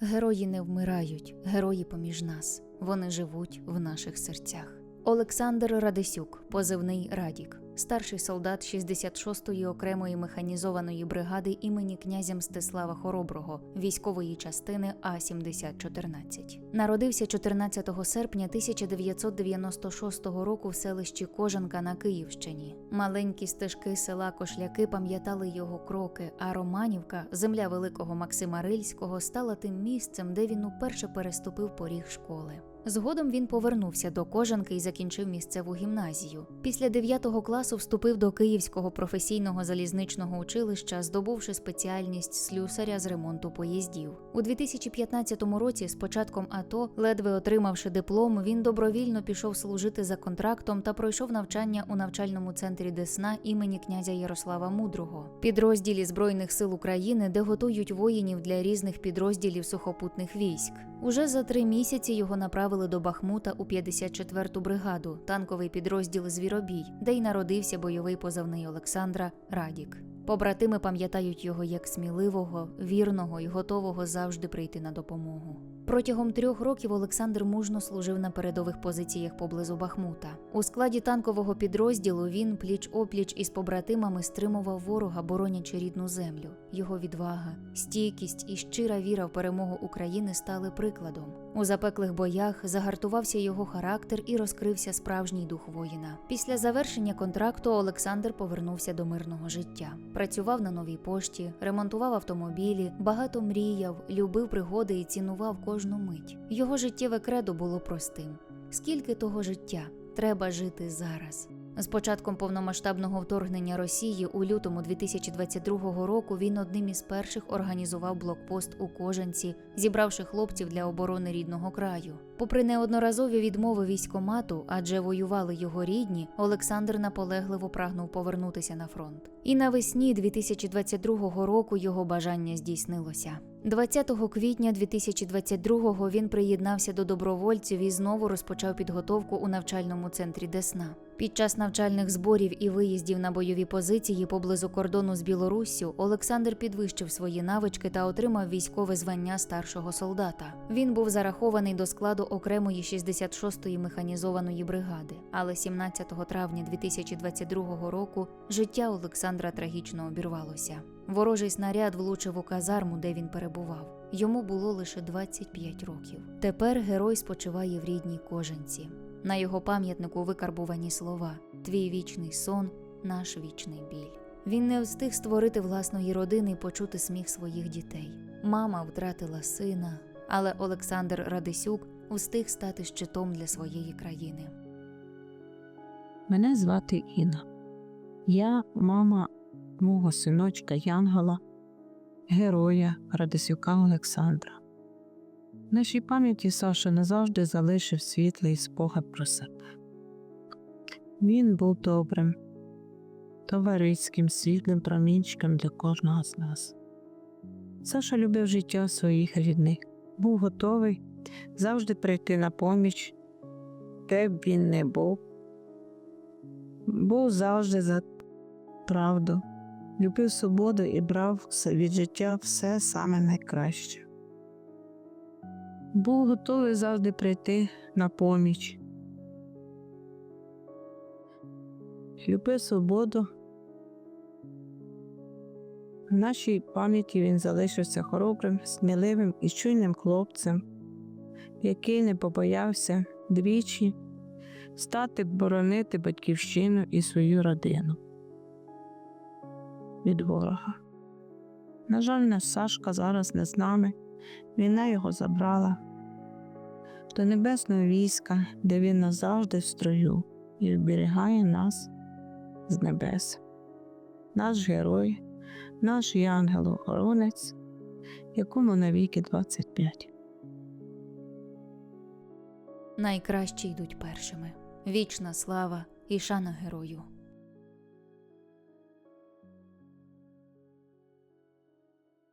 Герої не вмирають, герої поміж нас. Вони живуть в наших серцях. Олександр Радисюк, позивний Радік, старший солдат 66-ї окремої механізованої бригади імені князя Мстислава Хороброго військової частини А-7014. Народився 14 серпня 1996 року в селищі Кожанка на Київщині. Маленькі стежки села Кошляки пам'ятали його кроки, а Романівка, земля великого Максима Рильського, стала тим місцем, де він уперше переступив поріг школи. Згодом він повернувся до Кожанки і закінчив місцеву гімназію. Після 9 класу вступив до Київського професійного залізничного училища, здобувши спеціальність слюсаря з ремонту поїздів. У 2015 році, з початком АТО, ледве отримавши диплом, він добровільно пішов служити за контрактом та пройшов навчання у навчальному центрі Десна імені князя Ярослава Мудрого, підрозділі Збройних сил України, де готують воїнів для різних підрозділів сухопутних військ. Уже за три місяці його направили до Бахмута у 54-ту бригаду, танковий підрозділ Звіробій, де й народився бойовий позивний Олександра Радік. Побратими пам'ятають його як сміливого, вірного і готового завжди прийти на допомогу. Протягом трьох років Олександр мужно служив на передових позиціях поблизу Бахмута. У складі танкового підрозділу він пліч опліч із побратимами стримував ворога, боронячи рідну землю. Його відвага, стійкість і щира віра в перемогу України стали прикладом. У запеклих боях загартувався його характер і розкрився справжній дух воїна. Після завершення контракту Олександр повернувся до мирного життя. Працював на новій пошті, ремонтував автомобілі, багато мріяв, любив пригоди і цінував кожну мить. Його життєве кредо було простим: скільки того життя треба жити зараз. З початком повномасштабного вторгнення Росії у лютому 2022 року він одним із перших організував блокпост у Кожанці, зібравши хлопців для оборони рідного краю. Попри неодноразові відмови військомату, адже воювали його рідні, Олександр наполегливо прагнув повернутися на фронт. І навесні 2022 року його бажання здійснилося. 20 квітня 2022-го він приєднався до добровольців і знову розпочав підготовку у навчальному центрі Десна. Під час навчальних зборів і виїздів на бойові позиції поблизу кордону з Білоруссю Олександр підвищив свої навички та отримав військове звання старшого солдата. Він був зарахований до складу окремої 66-ї механізованої бригади. Але 17 травня 2022 року життя Олександра трагічно обірвалося. Ворожий снаряд влучив у казарму, де він перебував. Йому було лише 25 років. Тепер герой спочиває в рідній кожанці. На його пам'ятнику викарбувані слова: Твій вічний сон, наш вічний біль. Він не встиг створити власної родини і почути сміх своїх дітей. Мама втратила сина, але Олександр Радисюк встиг стати щитом для своєї країни. Мене звати Інна. Я мама мого синочка Янгела, героя Радисюка Олександра. В нашій пам'яті Саша назавжди залишив світлий спогад про себе. Він був добрим, товариським, світлим промінчиком для кожного з нас. Саша любив життя своїх рідних, був готовий завжди прийти на поміч, де б він не був був завжди за правду, любив свободу і брав від життя все саме найкраще. Був готовий завжди прийти на поміч. Любив свободу. В нашій пам'яті він залишився хоробрим, сміливим і чуйним хлопцем, який не побоявся двічі стати боронити батьківщину і свою родину від ворога. На жаль, наш Сашка зараз не з нами, війна його забрала до небесного війська, де він назавжди в строю і оберігає нас з небес. Наш герой, наш ангел-охоронець, якому навіки 25. Найкращі йдуть першими. Вічна слава і шана герою.